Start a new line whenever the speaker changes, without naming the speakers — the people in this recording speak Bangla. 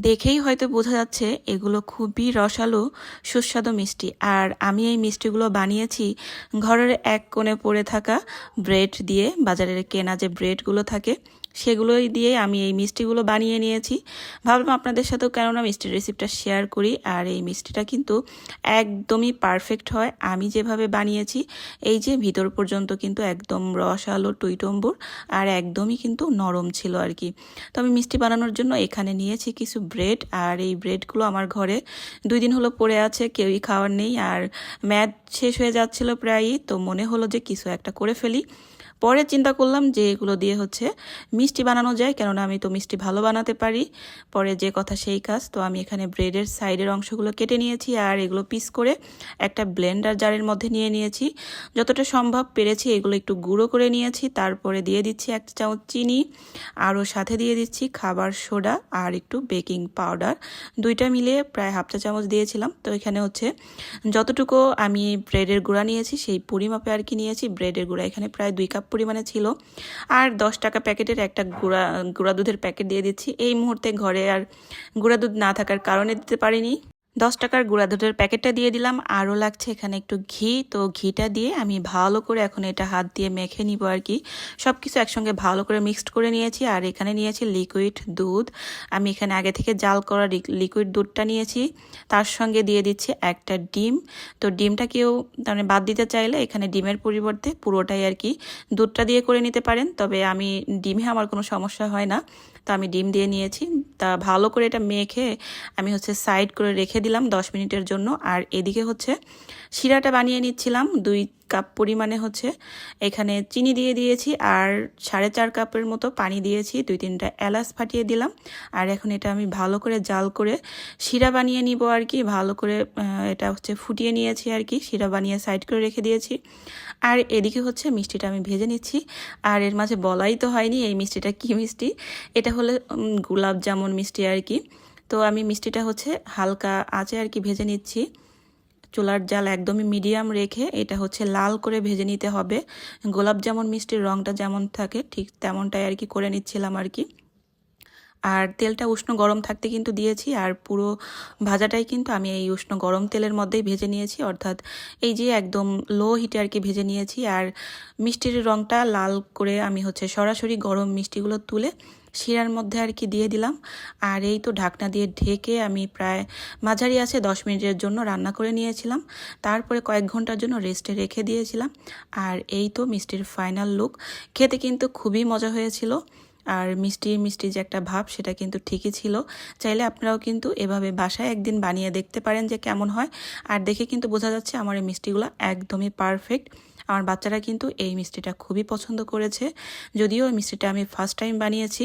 দেখেই হয়তো বোঝা যাচ্ছে এগুলো খুবই রসালো, সুস্বাদু মিষ্টি। আর আমি এই মিষ্টিগুলো বানিয়েছি ঘরের এক কোণে পড়ে থাকা ব্রেড দিয়ে, বাজারের কেনা যে ব্রেডগুলো থাকে সেগুলোই দিয়ে আমি এই মিষ্টিগুলো বানিয়ে নিয়েছি। ভাবলাম আপনাদের সাথেও কেননা মিষ্টির রেসিপিটা শেয়ার করি। আর এই মিষ্টিটা কিন্তু একদমই পারফেক্ট হয়। আমি যেভাবে বানিয়েছি, এই যে ভিতর পর্যন্ত কিন্তু একদম রসালো টুইটম্বুর আর একদমই কিন্তু নরম ছিল আর কি তো আমি মিষ্টি বানানোর জন্য এখানে নিয়েছি কিছু ব্রেড আর এই ব্রেডগুলো আমার ঘরে দুই দিন হলো পড়ে আছে, কেউই খাওয়ার নেই। আর ম্যাদ শেষ হয়ে যাচ্ছিল প্রায়ই, তো মনে হলো যে কিছু একটা করে ফেলি। পরে চিন্তা করলাম যে এগুলো দিয়ে হচ্ছে মিষ্টি বানানো যায়, কেননা আমি তো মিষ্টি ভালো বানাতে পারি। পরে যে কথা সেই কাজ, তো আমি এখানে ব্রেডের সাইডের অংশগুলো কেটে নিয়েছি আর এগুলো পিস করে একটা ব্লেন্ডার জারের মধ্যে নিয়ে নিয়েছি। যতটা সম্ভব পেরেছি এগুলো একটু গুঁড়ো করে নিয়েছি, তারপরে দিয়ে দিচ্ছি এক চামচ চিনি, আরও সাথে দিয়ে দিচ্ছি খাবার সোডা আর একটু বেকিং পাউডার। দুইটা মিলিয়ে প্রায় হাফ চা চামচ দিয়েছিলাম। তো এখানে হচ্ছে যতটুকু আমি ব্রেডের গুঁড়া নিয়েছি, সেই পরিমাপে আর কি নিয়েছি। ব্রেডের গুঁড়া এখানে প্রায় দুই কাপ পরিমাণে ছিল। আর দশ টাকা প্যাকেটের একটা গুঁড়া গুঁড়া দুধের প্যাকেট দিয়ে দিচ্ছি। এই মুহূর্তে ঘরে আর গুঁড়া দুধ না থাকার কারণে দিতে পারিনি। দশ টাকার গুঁড়া দুধের প্যাকেটটা দিয়ে দিলাম। আরও লাগছে এখানে একটু ঘি। তো ঘিটা দিয়ে আমি ভালো করে এখন এটা হাত দিয়ে মেখে নিব আর কি। সব কিছু একসঙ্গে ভালো করে মিক্সড করে নিয়েছি। আর এখানে নিয়েছি লিকুইড দুধ। আমি এখানে আগে থেকে জাল করা লিকুইড দুধটা নিয়েছি। তার সঙ্গে দিয়ে দিচ্ছি একটা ডিম। তো ডিমটা কেউ মানে বাদ দিতে চাইলে এখানে ডিমের পরিবর্তে পুরোটাই আর কি দুধটা দিয়ে করে নিতে পারেন। তবে আমি ডিমে আমার কোনো সমস্যা হয় না। তো আমি ডিম দিয়ে নিয়েছি। তা ভালো করে এটা মেখে আমি হচ্ছে সাইড করে রেখে দিলাম দশ মিনিটের জন্য। আর এদিকে হচ্ছে শিরাটা বানিয়ে নিচ্ছিলাম। দুই কাপ পরিমাণে হচ্ছে। এখানে চিনি দিয়ে দিয়েছি আর সাড়ে চার কাপের মতো পানি দিয়েছি। দুই তিনটা এলাচ ফাটিয়ে দিলাম। আর এখন এটা আমি ভালো করে জাল করে শিরা বানিয়ে নিব আর কি। ভালো করে এটা হচ্ছে ফুটিয়ে নিয়েছি আর কি। শিরা বানিয়ে সাইড করে রেখে দিয়েছি। আর এদিকে হচ্ছে মিষ্টিটা আমি ভেজে নিচ্ছি। আর এর মাঝে বলাই তো হয়নি এই মিষ্টিটা কি মিষ্টি? এটা হলে গোলাপ জামুন মিষ্টি আর কি। তো আমি মিষ্টিটা হচ্ছে হালকা আঁচে আর কি ভেজে নিচ্ছি। চুলার জাল একদমই মিডিয়াম রেখে এটা হচ্ছে লাল করে ভেজে নিতে হবে। গোলাপ জামুন মিষ্টির রঙটা যেমন থাকে, ঠিক তেমনটাই আর কি করে নিচ্ছিলাম আর কি। আর তেলটা উষ্ণ গরম থাকতে কিন্তু দিয়েছি, আর পুরো ভাজাটাই কিন্তু আমি এই উষ্ণ গরম তেলের মধ্যেই ভেজে নিয়েছি। অর্থাৎ এই যে একদম লো হিটে আর কি ভেজে নিয়েছি, আর মিষ্টির রঙটা লাল করে আমি হচ্ছে সরাসরি গরম মিষ্টিগুলো তুলে শিরার মধ্যে আর কি দিয়ে দিলাম। আর এই তো ঢাকনা দিয়ে ঢেকে আমি প্রায় মাঝারি আছে দশ মিনিটের জন্য রান্না করে নিয়েছিলাম। তারপরে কয়েক ঘণ্টার জন্য রেস্টে রেখে দিয়েছিলাম। আর এই তো মিষ্টির ফাইনাল লুক। খেতে কিন্তু খুবই মজা হয়েছিল। আর মিষ্টি মিষ্টি যে একটা ভাব, সেটা কিন্তু ঠিকই ছিল। চাইলে আপনারাও কিন্তু এভাবে বাসায় একদিন বানিয়ে দেখতে পারেন যে কেমন হয়। আর দেখে কিন্তু বোঝা যাচ্ছে আমার এই মিষ্টিগুলো একদমই পারফেক্ট আমার বাচ্চারা কিন্তু এই মিষ্টিটা খুবই পছন্দ করেছে। যদিও মিষ্টিটা আমি ফার্স্ট টাইম বানিয়েছি।